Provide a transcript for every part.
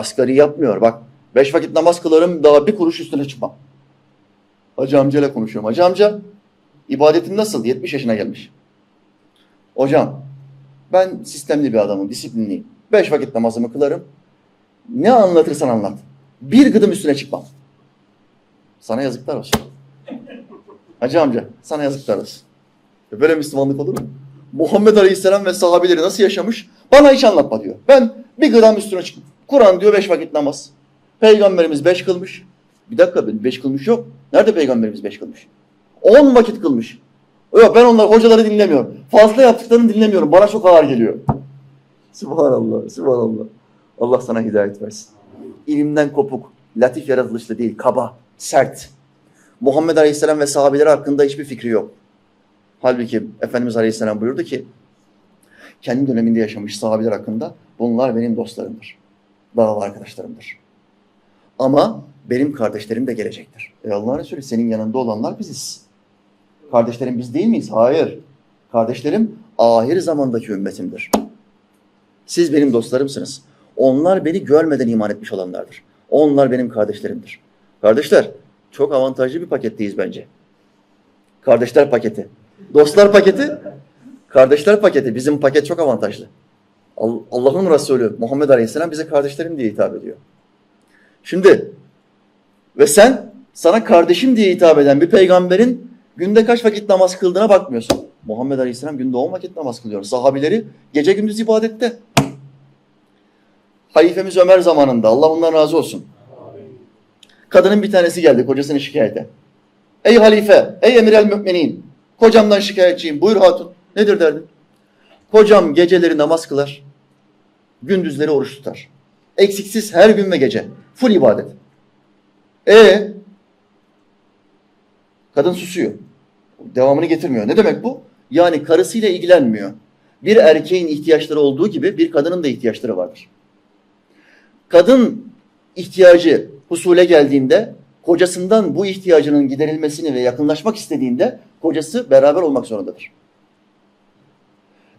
Asgari yapmıyor. Bak beş vakit namaz kılarım daha bir kuruş üstüne çıkmam. Hacı amcayla konuşuyorum. Hacı amca ibadetin nasıl? 70 yaşına gelmiş. Hocam ben sistemli bir adamım, disiplinliyim. Beş vakit namazımı kılarım. Ne anlatırsan anlat. Bir gıdım üstüne çıkmam. Sana yazıklar olsun. Hacı amca sana yazıklar olsun. Ya Böyle Müslümanlık olur mu? Muhammed Aleyhisselam ve sahabeleri nasıl yaşamış? Bana hiç anlatma diyor. Ben bir gram üstüne çıkmam. Kur'an diyor beş vakit namaz. Peygamberimiz beş kılmış. Bir dakika ben beş kılmış yok. Nerede peygamberimiz beş kılmış? On vakit kılmış. Yok ben onlar hocaları dinlemiyorum. Fazla yaptıklarını dinlemiyorum. Bana çok ağır geliyor. Subhanallah, subhanallah. Allah sana hidayet versin. İlimden kopuk, latif yaratılışlı değil, kaba, sert. Muhammed Aleyhisselam ve sahabeleri hakkında hiçbir fikri yok. Halbuki Efendimiz Aleyhisselam buyurdu ki, kendi döneminde yaşamış sahabeler hakkında bunlar benim dostlarımdır. Dava arkadaşlarımdır. Ama benim kardeşlerim de gelecektir. E Allah'ın Resulü senin yanında olanlar biziz. Kardeşlerim biz değil miyiz? Hayır. Kardeşlerim ahir zamandaki ümmetimdir. Siz benim dostlarımsınız. Onlar beni görmeden iman etmiş olanlardır. Onlar benim kardeşlerimdir. Kardeşler, çok avantajlı bir paketteyiz bence. Kardeşler paketi. Dostlar paketi, kardeşler paketi. Bizim paket çok avantajlı. Al- Allah'ın Resulü Muhammed Aleyhisselam bize kardeşlerim diye hitap ediyor. Şimdi ve sen sana kardeşim diye hitap eden bir peygamberin günde kaç vakit namaz kıldığına bakmıyorsun. Muhammed Aleyhisselam günde 10 vakit namaz kılıyor. Sahabileri gece gündüz ibadette. Halifemiz Ömer zamanında Allah ondan razı olsun. Kadının bir tanesi geldi kocasını şikayete. Ey halife, ey emir el müminin. Kocamdan şikayetçiyim. Buyur hatun. Nedir derdin? Kocam geceleri namaz kılar. Gündüzleri oruç tutar. Eksiksiz her gün ve gece. Full ibadet. E Kadın susuyor. Devamını getirmiyor. Ne demek bu? Yani karısıyla ilgilenmiyor. Bir erkeğin ihtiyaçları olduğu gibi bir kadının da ihtiyaçları vardır. Kadın ihtiyacı husule geldiğinde kocasından bu ihtiyacının giderilmesini ve yakınlaşmak istediğinde kocası beraber olmak zorundadır.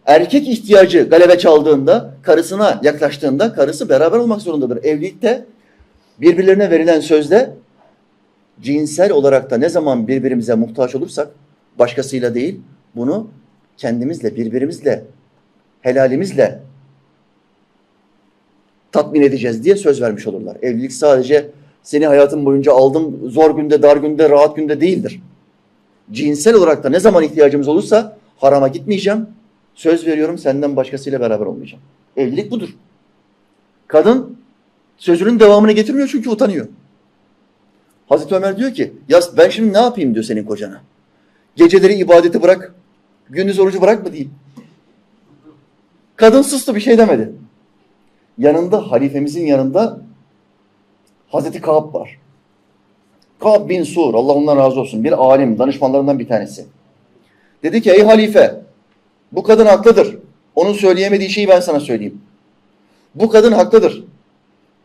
Erkek ihtiyacı galebe çaldığında, karısına yaklaştığında karısı beraber olmak zorundadır. Evlilikte birbirlerine verilen sözde cinsel olarak da ne zaman birbirimize muhtaç olursak başkasıyla değil bunu kendimizle, birbirimizle, helalimizle tatmin edeceğiz diye söz vermiş olurlar. Evlilik sadece seni hayatın boyunca aldım zor günde, dar günde, rahat günde değildir. Cinsel olarak da ne zaman ihtiyacımız olursa harama gitmeyeceğim. Söz veriyorum senden başkasıyla beraber olmayacağım. Evlilik budur. Kadın sözünün devamını getirmiyor çünkü utanıyor. Hazreti Ömer diyor ki ya ben şimdi ne yapayım diyor senin kocana. Geceleri ibadeti bırak, gündüz orucu bırak mı diyeyim. Kadın sustu bir şey demedi. Yanında halifemizin yanında Hazreti Kaab var. Kaab bin Sur Allah ondan razı olsun bir alim danışmanlarından bir tanesi. Dedi ki ey halife bu kadın haklıdır. Onun söyleyemediği şeyi ben sana söyleyeyim. Bu kadın haklıdır.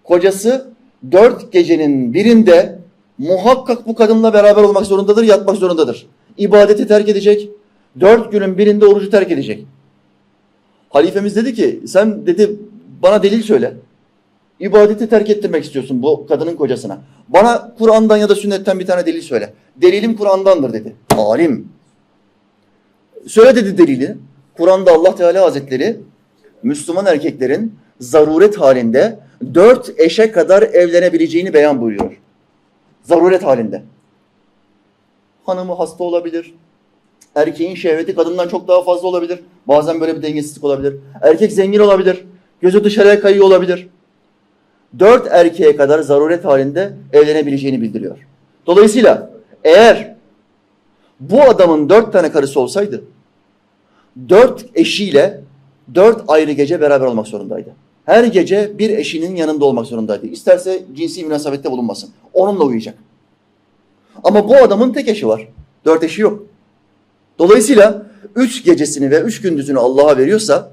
Kocası dört gecenin birinde muhakkak bu kadınla beraber olmak zorundadır, yatmak zorundadır. İbadeti terk edecek, dört günün birinde orucu terk edecek. Halifemiz dedi ki, sen dedi bana delil söyle. İbadeti terk ettirmek istiyorsun bu kadının kocasına. Bana Kur'an'dan ya da sünnetten bir tane delil söyle. Delilim Kur'an'dandır dedi. Alim. Söyle dedi delili. Kur'an'da Allah Teala Hazretleri Müslüman erkeklerin zaruret halinde dört eşe kadar evlenebileceğini beyan buyuruyor. Zaruret halinde. Hanımı hasta olabilir. Erkeğin şehveti kadından çok daha fazla olabilir. Bazen böyle bir dengesizlik olabilir. Erkek zengin olabilir. Gözü dışarıya kayıyor olabilir. Dört erkeğe kadar zaruret halinde evlenebileceğini bildiriyor. Dolayısıyla eğer bu adamın dört tane karısı olsaydı dört eşiyle dört ayrı gece beraber olmak zorundaydı. Her gece bir eşinin yanında olmak zorundaydı. İsterse cinsi münasebette bulunmasın. Onunla uyuyacak. Ama bu adamın tek eşi var. Dört eşi yok. Dolayısıyla üç gecesini ve üç gündüzünü Allah'a veriyorsa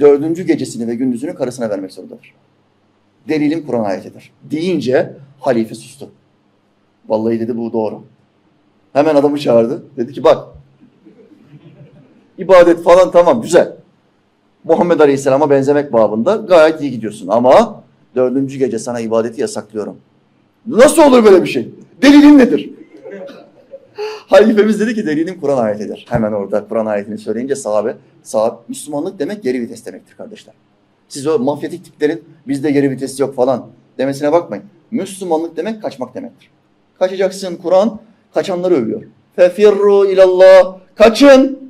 dördüncü gecesini ve gündüzünü karısına vermek zorundadır. Delilim Kur'an ayetidir. Deyince halife sustu. Vallahi dedi bu doğru. Hemen adamı çağırdı. Dedi ki bak ibadet falan tamam güzel. Muhammed Aleyhisselam'a benzemek babında gayet iyi gidiyorsun. Ama Dördüncü gece sana ibadeti yasaklıyorum. Nasıl olur böyle bir şey? Delilin nedir? Halifemiz dedi ki delilim Kur'an ayetidir. Hemen orada Kur'an ayetini söyleyince sahabe, sahabe Müslümanlık demek geri vites demektir kardeşler. Siz o mafyatik tiplerin bizde geri vites yok falan demesine bakmayın. Müslümanlık demek kaçmak demektir. Kaçacaksın Kur'an kaçanları övüyor. Fefirru ilallah. Kaçın.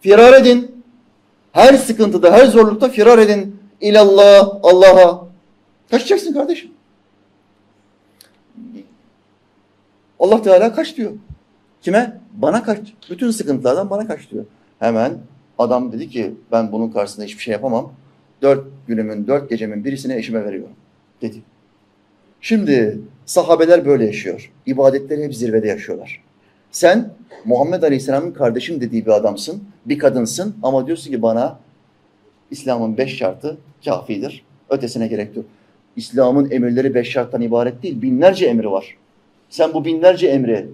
Firar edin. Her sıkıntıda, her zorlukta firar edin. İlallah, Allah'a. Kaçacaksın kardeşim. Allah Teala kaç diyor. Kime? Bana kaç. Bütün sıkıntılardan bana kaç diyor. Hemen adam dedi ki ben bunun karşısında hiçbir şey yapamam. Dört günümün, dört gecemin birisini eşime veriyorum. Dedi. Şimdi sahabeler böyle yaşıyor. İbadetleri hep zirvede yaşıyorlar. Sen Muhammed Aleyhisselam'ın kardeşim dediği bir adamsın, bir kadınsın ama diyorsun ki bana İslam'ın beş şartı kafidir. Ötesine gerek yok. İslam'ın emirleri beş şarttan ibaret değil, binlerce emri var. Sen bu binlerce emri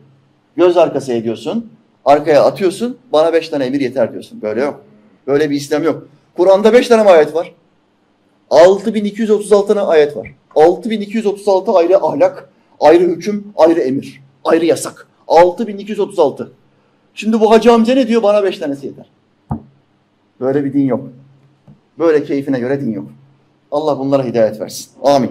göz arkası ediyorsun, arkaya atıyorsun, bana beş tane emir yeter diyorsun. Böyle yok. Böyle bir İslam yok. Kur'an'da beş tane ayet var? 6236 tane ayet var. 6236 ayrı ahlak, ayrı hüküm, ayrı emir, ayrı yasak. 6236. Şimdi bu hacı amca ne diyor? Bana beş tanesi yeter. Böyle bir din yok. Böyle keyfine göre din yok. Allah bunlara hidayet versin. Amin.